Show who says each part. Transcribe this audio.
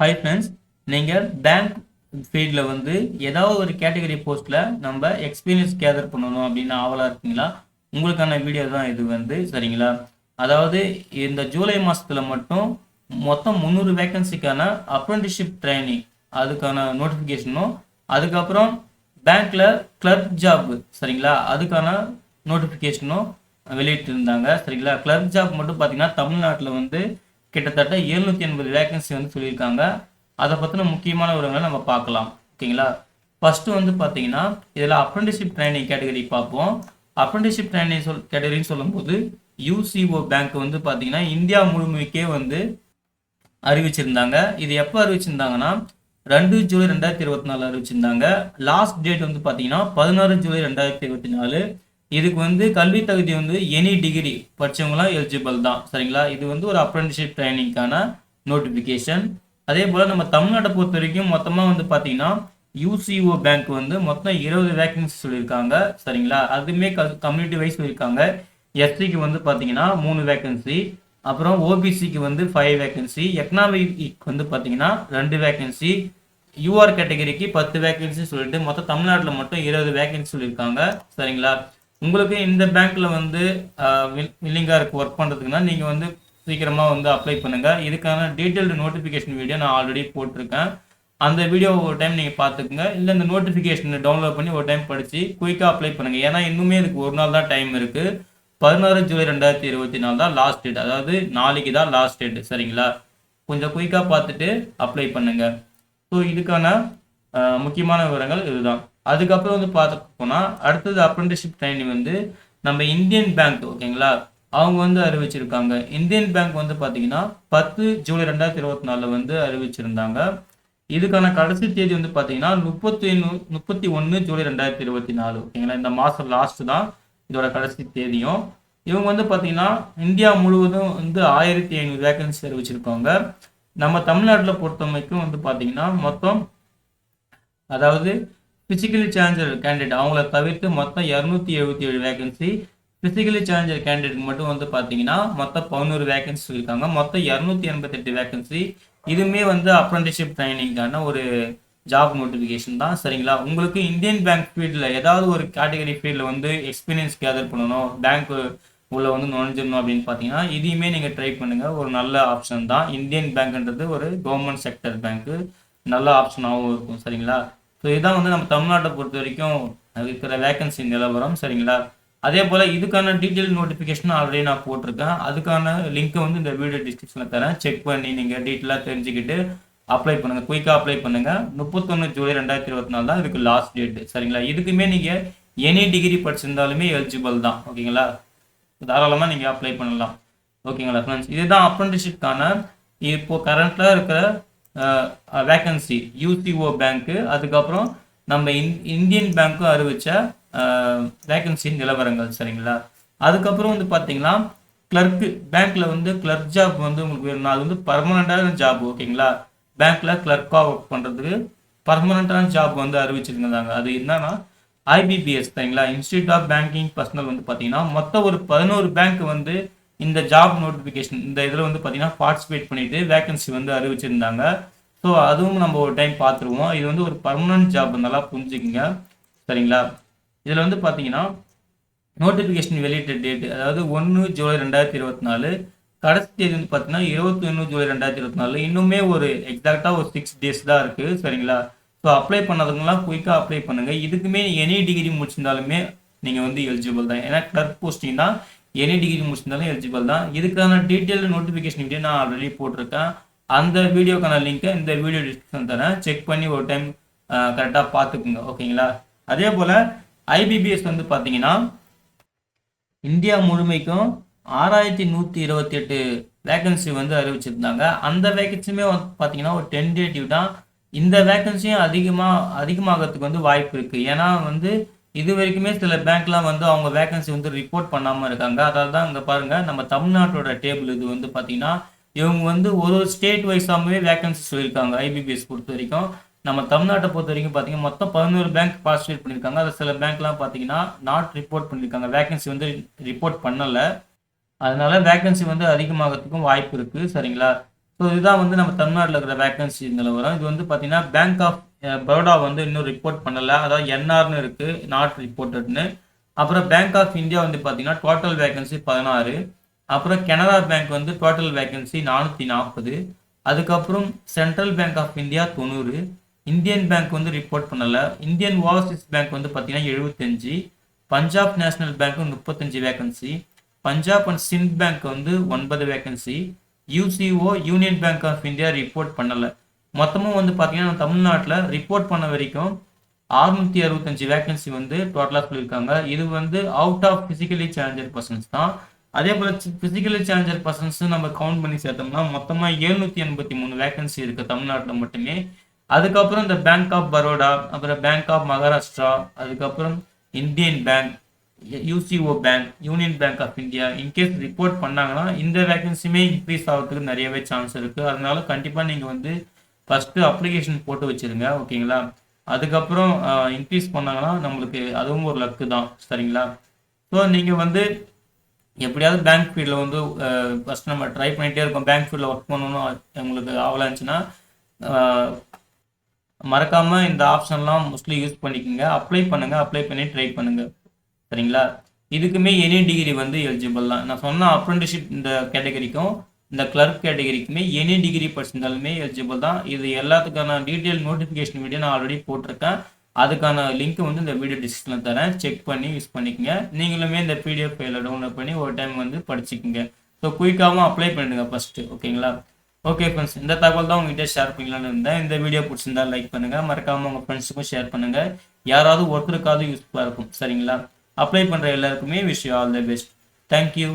Speaker 1: Hi friends நீங்கள் bank ஃபீல்டில் வந்து ஏதாவது ஒரு கேட்டகரி போஸ்ட்டில் நம்ம எக்ஸ்பீரியன்ஸ் கேதர் பண்ணணும் அப்படின்னு ஆவலாக இருக்கீங்களா? உங்களுக்கான வீடியோ தான் இது வந்து சரிங்களா? அதாவது இந்த ஜூலை மாதத்தில் மட்டும் மொத்தம் முந்நூறு வேக்கன்சிக்கான அப்ரெண்டிஷிப் ட்ரைனிங் அதுக்கான நோட்டிஃபிகேஷனும் அதுக்கப்புறம் பேங்க்கில் கிளர்க் ஜாப் சரிங்களா? அதுக்கான நோட்டிஃபிகேஷனும் வெளியிட்டிருந்தாங்க சரிங்களா? கிளர்க் ஜாப் மட்டும் பார்த்தீங்கன்னா தமிழ்நாட்டில் வந்து கிட்டத்தட்ட எழுநூற்றி எண்பது வேகன்சி வந்து சொல்லியிருக்காங்க. அதை பற்றின முக்கியமான விவரங்களை நம்ம பார்க்கலாம். ஓகேங்களா ஃபஸ்ட்டு வந்து பார்த்தீங்கன்னா இதில் அப்ரெண்டிஷிப் ட்ரைனிங் கேட்டகரி பார்ப்போம். அப்ரெண்டிஷிப் ட்ரைனிங் சொல் கேட்டகரின்னு சொல்லும்போது யூசிஓ பேங்க் வந்து பார்த்தீங்கன்னா இந்தியா முழுமைக்கே வந்து அறிவிச்சிருந்தாங்க. இது எப்போ அறிவிச்சிருந்தாங்கன்னா ரெண்டு ஜூலை ரெண்டாயிரத்தி இருபத்தி நாலு அறிவிச்சிருந்தாங்க. லாஸ்ட் டேட் வந்து பார்த்தீங்கன்னா பதினாறு ஜூலை ரெண்டாயிரத்தி இருபத்தி நாலு. இதுக்கு வந்து கல்வி தகுதி வந்து எனி டிகிரி படிச்சவங்களாம் எலிஜிபிள் தான். சரிங்களா? இது வந்து ஒரு அப்ரெண்டிஷிப் ட்ரைனிங்கான நோட்டிஃபிகேஷன் அதே போல் நம்ம தமிழ்நாட்டை பொறுத்த வரைக்கும் மொத்தமாக வந்து பார்த்தீங்கன்னா யூசிஓ பேங்க் வந்து மொத்தம் இருபது வேக்கன்சி சொல்லியிருக்காங்க. சரிங்களா? அதுவுமே கம்யூனிட்டி வைஸ் சொல்லியிருக்காங்க. எஸ்சிக்கு வந்து பார்த்தீங்கன்னா மூணு வேக்கன்சி அப்புறம் ஓபிசிக்கு வந்து ஃபைவ் வேக்கன்சி எக்கனாமிக் வந்து பார்த்தீங்கன்னா ரெண்டு வேக்கன்சி யூஆர் கேட்டகரிக்கு பத்து வேக்கன்சி சொல்லிட்டு மொத்தம் தமிழ்நாட்டில் மட்டும் இருபது வேக்கன்சி சொல்லியிருக்காங்க. சரிங்களா? உங்களுக்கு இந்த பேங்க்ல வந்து வில்லிங்காக இருக்கு ஒர்க் பண்ணுறதுக்குன்னா நீங்கள் வந்து சீக்கிரமாக வந்து அப்ளை பண்ணுங்கள் இதுக்கான டீட்டெயில்டு நோட்டிஃபிகேஷன் வீடியோ நான் ஆல்ரெடி போட்டிருக்கேன். அந்த வீடியோ ஒரு டைம் நீங்கள் பார்த்துக்குங்க. இல்லை இந்த நோட்டிஃபிகேஷனை டவுன்லோட் பண்ணி ஒரு டைம் படித்து குயிக்காக அப்ளை பண்ணுங்கள் ஏன்னா இன்னுமே இதுக்கு ஒரு நாள் தான் டைம் இருக்குது பதினாறு ஜூலை ரெண்டாயிரத்தி இருபத்தி நாலு தான் லாஸ்ட் டேட் அதாவது நாளைக்கு தான் லாஸ்ட் டேட் சரிங்களா? கொஞ்சம் குயிக்காக பார்த்துட்டு அப்ளை பண்ணுங்க. ஸோ இதுக்கான முக்கியமான விவரங்கள் இதுதான். அதுக்கப்புறம் வந்து பார்த்து போனால் அடுத்தது அப்ரெண்டிஷிப் ட்ரைனிங் வந்து நம்ம இந்தியன் பேங்க் ஓகேங்களா? அவங்க வந்து அறிவிச்சிருக்காங்க. இந்தியன் பேங்க் வந்து பார்த்தீங்கன்னா பத்து ஜூலை ரெண்டாயிரத்தி இருபத்தி நாலில் வந்து அறிவிச்சிருந்தாங்க. இதுக்கான கடைசி தேதி வந்து பார்த்தீங்கன்னா முப்பத்தி முப்பத்தி ஒன்று ஜூலை ரெண்டாயிரத்தி இருபத்தி நாலு ஓகேங்களா? இந்த மாதம் லாஸ்ட் தான் இதோட கடைசி தேதியும். இவங்க வந்து பார்த்தீங்கன்னா இந்தியா முழுவதும் வந்து ஆயிரத்தி ஐநூறு வேகன்சி அறிவிச்சிருக்காங்க. நம்ம தமிழ்நாட்டில் பொறுத்த வரைக்கும் வந்து பார்த்தீங்கன்னா மொத்தம் அதாவது ஃபிசிக்கலி சேலஞ்சர் கேண்டிடேட் அவங்கள தவிர்த்து மொத்தம் இரநூத்தி எழுபத்தி ஏழு வேகன்சி பிசிக்கலி சேலஞ்சர் கேண்டிடேட் மட்டும் வந்து பார்த்தீங்கன்னா மொத்தம் பதினோரு வேகன்சி இருக்காங்க. மொத்தம் இரநூத்தி எண்பத்தெட்டு வேகன்சி இதுவுமே வந்து அப்ரண்டிஷிப் ட்ரைனிங்கான ஒரு ஜாப் நோட்டிஃபிகேஷன் தான். சரிங்களா? உங்களுக்கு இந்தியன் பேங்க் ஃபீல்டில் ஏதாவது ஒரு கேட்டகரி ஃபீல்டில் வந்து எக்ஸ்பீரியன்ஸ் கேதர் பண்ணணும் பேங்க் உள்ள வந்து நுழைஞ்சிடணும் அப்படின்னு பார்த்தீங்கன்னா இதையுமே நீங்கள் ட்ரை பண்ணுங்கள் ஒரு நல்ல ஆப்ஷன் தான். இந்தியன் பேங்க்ன்றது ஒரு கவர்மெண்ட் செக்டர் பேங்க்கு நல்ல ஆப்ஷனாகவும் இருக்கும். சரிங்களா? ஸோ இதுதான் வந்து நம்ம தமிழ்நாட்டை பொறுத்த வரைக்கும் இருக்கிற வேகன்சி நிலவரம் சரிங்களா? அதே போல் இதுக்கான டீட்டெயில் நோட்டிஃபிகேஷன் ஆல்ரெடி நான் போட்டிருக்கேன். அதுக்கான லிங்க்கை வந்து இந்த வீடியோ டிஸ்கிரிப்ஷனில் தரேன். செக் பண்ணி நீங்கள் டீட்டெயிலாக தெரிஞ்சுக்கிட்டு அப்ளை பண்ணுங்கள் குயிக்காக அப்ளை பண்ணுங்கள் முப்பத்தொன்று ஜூலை ரெண்டாயிரத்தி இருபத்தி நாலு தான் இதுக்கு லாஸ்ட் டேட் சரிங்களா? இதுக்குமே நீங்கள் எனி டிகிரி படிச்சிருந்தாலுமே எலிஜிபிள் தான் ஓகேங்களா? தாராளமாக நீங்கள் அப்ளை பண்ணலாம். ஓகேங்களா ஃப்ரெண்ட்ஸ் இதுதான் அப்ரண்டிஷிப்கான இப்போது கரண்ட்டில் இருக்கிற வேக்கன்சி யூசிஓ பேங்க்கு அதுக்கப்புறம் நம்ம இந் இந்தியன் பேங்க்கும் அறிவித்த வேக்கன்சி நிலவரங்கள் சரிங்களா? அதுக்கப்புறம் வந்து பார்த்தீங்கன்னா கிளர்க்கு பேங்க்கில் வந்து கிளர்க் ஜாப் வந்து உங்களுக்கு வேணும்னா அது வந்து பர்மனெண்ட்டான ஜாப் ஓகேங்களா? பேங்க்கில் கிளர்க்காக ஒர்க் பண்ணுறதுக்கு பர்மனெண்ட்டான ஜாப் வந்து அறிவிச்சிருந்தாங்க. அது என்னன்னா ஐபிபிஎஸ் சரிங்களா? இன்ஸ்டியூட் ஆஃப் பேங்கிங் பர்சனல் வந்து பார்த்தீங்கன்னா மொத்தம் ஒரு பதினோரு பேங்க் வந்து இந்த ஜாப் நோட்டிஃபிகேஷன் இந்த இதில் வந்து பார்த்தீங்கன்னா பார்ட்டிசிபேட் பண்ணிட்டு வேகன்சி வந்து அறிவிச்சிருந்தாங்க. ஸோ அதுவும் நம்ம ஒரு டைம் பார்த்துருவோம் இது வந்து ஒரு பர்மனன்ட் ஜாப் நல்லா புரிஞ்சுக்கிங்க. சரிங்களா? இதில் வந்து பார்த்தீங்கன்னா நோட்டிஃபிகேஷன் வெளியிட்ட டேட் அதாவது ஒன்று ஜூலை ரெண்டாயிரத்தி இருபத்தி நாலு கடைசி தேதி வந்து பார்த்தீங்கன்னா இருபத்தி ஒன்று ஜூலை ரெண்டாயிரத்தி இருபத்தி நாலு. இன்னுமே ஒரு எக்ஸாக்டாக ஒரு சிக்ஸ் டேஸ் தான் இருக்குது சரிங்களா? ஸோ அப்ளை பண்ணதுங்கலாம் குயிக்காக அப்ளை பண்ணுங்கள் இதுக்குமே எனி டிகிரி முடிச்சிருந்தாலுமே நீங்கள் வந்து எலிஜிபிள் தான். ஏன்னா கிளர்க் போஸ்டிங் தான் எனி டிகிரி முடிச்சிருந்தாலும் எலிஜிபிள் தான். இதுக்கான டீட்டெயில் நோட்டிஃபிகேஷன் வீடியோ நான் ஆல்ரெடி போட்டிருக்கேன். அந்த வீடியோக்கான லிங்க்கை இந்த வீடியோ டிஸ்கிரிப்ஷன் தரேன். செக் பண்ணி ஒரு டைம் கரெக்டாக பார்த்துக்குங்க. ஓகேங்களா? அதே போல் ஐபிபிஎஸ் வந்து பார்த்தீங்கன்னா இந்தியா முழுமைக்கும் ஆறாயிரத்தி நூற்றி இருபத்தி எட்டு வேகன்சி வந்து அறிவிச்சிருந்தாங்க. அந்த வேகன்சியுமே வந்து பார்த்தீங்கன்னா ஒரு டென்டேட்டிவ் தான். இந்த வேகன்சியும் அதிகமாக அதிகமாகிறதுக்கு வந்து வாய்ப்பு இருக்குது ஏன்னா வந்து இது வரைக்குமே சில பேங்க்லாம் வந்து அவங்க வேகன்சி வந்து ரிப்போர்ட் பண்ணாமல் இருக்காங்க. அதாவது தான் இங்கே பாருங்கள் நம்ம தமிழ்நாட்டோட டேபிள் இது வந்து பார்த்தீங்கன்னா இவங்க வந்து ஒரு ஒரு ஸ்டேட் வைஸாகவே வேகன்சி சொல்லியிருக்காங்க ஐபிபிஎஸ் பொறுத்த வரைக்கும். நம்ம தமிழ்நாட்டை பொறுத்த வரைக்கும் பார்த்தீங்கன்னா மொத்தம் பதினோரு பேங்க் பார்ட்டிசிபேட் பண்ணியிருக்காங்க. அதில் சில பேங்க்லாம் பார்த்தீங்கன்னா நாட் ரிப்போர்ட் பண்ணியிருக்காங்க. வேகன்சி வந்து ரிப்போர்ட் பண்ணலை. அதனால வேகன்சி வந்து அதிகமாகிறதுக்கும் வாய்ப்பு இருக்குது சரிங்களா? ஸோ இதுதான் வந்து நம்ம தமிழ்நாட்டில் இருக்கிற வேக்கன்சி நிலவரம் இது வந்து பார்த்தீங்கன்னா பேங்க் ஆஃப் பரோடா வந்து இன்னும் ரிப்போர்ட் பண்ணலை. அதாவது என்ஆர்னு இருக்குது நாட் ரிப்போர்ட்டட்னு அப்புறம் பேங்க் ஆஃப் இந்தியா வந்து பார்த்தீங்கன்னா டோட்டல் வேக்கன்சி பதினாறு. அப்புறம் கனரா பேங்க் வந்து டோட்டல் வேக்கன்சி நானூற்றி நாற்பது அதுக்கப்புறம் சென்ட்ரல் பேங்க் ஆஃப் இந்தியா தொண்ணூறு. இந்தியன் பேங்க் வந்து ரிப்போர்ட் பண்ணலை. இந்தியன் ஓவர்சீஸ் பேங்க் வந்து பார்த்தீங்கன்னா எழுபத்தஞ்சு பஞ்சாப் நேஷனல் பேங்க் முப்பத்தஞ்சு vacancy Punjab and Sindh Bank வந்து ஒன்பது vacancy UCO Union Bank of India report பண்ணலை. மொத்தமும் வந்து பார்த்தீங்கன்னா தமிழ்நாட்டில் ரிப்போர்ட் பண்ண வரைக்கும் அறுநூத்தி அறுபத்தஞ்சு வேகன்சி வந்து டோட்டலாக சொல்லியிருக்காங்க. இது வந்து out of physically challenger persons தான். அதே போல் ஃபிசிக்கலி சேலஞ்சர் பர்சன்ஸ் நம்ம கவுண்ட் பண்ணி சேர்த்தோம்னா மொத்தமாக எழுநூற்றி எண்பத்தி மூணு வேகன்சி இருக்குது தமிழ்நாட்டில் மட்டுமே. அதுக்கப்புறம் இந்த பேங்க் ஆஃப் பரோடா அப்புறம் பேங்க் ஆஃப் மகாராஷ்டிரா அதுக்கப்புறம் Indian Bank UCO Bank Union Bank of India in case report பண்ணாங்கன்னா இந்த வேகன்சியுமே இன்க்ரீஸ் ஆகிறதுக்கு நிறையவே சான்ஸ் இருக்குது அதனால கண்டிப்பாக நீங்கள் வந்து ஃபஸ்ட்டு அப்ளிகேஷன் போட்டு வச்சுருங்க ஓகேங்களா? அதுக்கப்புறம் இன்க்ரீஸ் பண்ணாங்கன்னா நம்மளுக்கு அதுவும் ஒரு லக்கு தான் சரிங்களா? ஸோ நீங்கள் வந்து எப்படியாவது பேங்க் ஃபீல்டில் வந்து ஃபஸ்ட் நம்ம ட்ரை பண்ணிகிட்டே இருக்கோம். பேங்க் ஃபீல்டில் ஒர்க் பண்ணணும்னு உங்களுக்கு ஆகலாச்சுன்னா மறக்காமல் இந்த ஆப்ஷன்லாம் மோஸ்ட்லி யூஸ் பண்ணிக்கோங்க. அப்ளை பண்ணுங்கள் அப்ளை பண்ணி ட்ரை பண்ணுங்கள் சரிங்களா? இதுக்குமே எனி டிகிரி வந்து எலிஜிபிள் தான். நான் சொன்ன அப்ரெண்டிஷிப் இந்த கேட்டகரிக்கும் இந்த கிளர்க் கேட்டகரிக்குமே எனி டிகிரி படிச்சிருந்தாலுமே எலிஜிபிள் தான். இது எல்லாத்துக்கான டீட்டெயில் நோட்டிஃபிகேஷன் வீடியோ நான் ஆல்ரெடி போட்டிருக்கேன். அதுக்கான லிங்க் வந்து இந்த வீடியோ டிஸ்கிரிப்ஷனில் தரேன். செக் பண்ணி யூஸ் பண்ணிக்கோங்க. நீங்களுமே இந்த பிடிஎஃப் ஃபைலில் டவுன்லோட் பண்ணி ஒரு டைம் வந்து படிச்சுக்கோங்க. ஸோ குயிக்காகவும் அப்ளை பண்ணிடுங்க ஃபஸ்ட்டு ஓகேங்களா ஓகே ஃப்ரெண்ட்ஸ் இந்த தகவல் தான் உங்ககிட்ட ஷேர் பண்ணலான்னு இருந்தேன். இந்த வீடியோ பிடிச்சிருந்தா லைக் பண்ணுங்கள் மறக்காமல் உங்கள் ஃப்ரெண்ட்ஸுக்கும் ஷேர் பண்ணுங்கள் யாராவது ஒருத்தருக்காவது யூஸ்ஃபுல்லாக இருக்கும். சரிங்களா? அப்ளை பண்ணுற எல்லாருக்குமே wish all the best thank you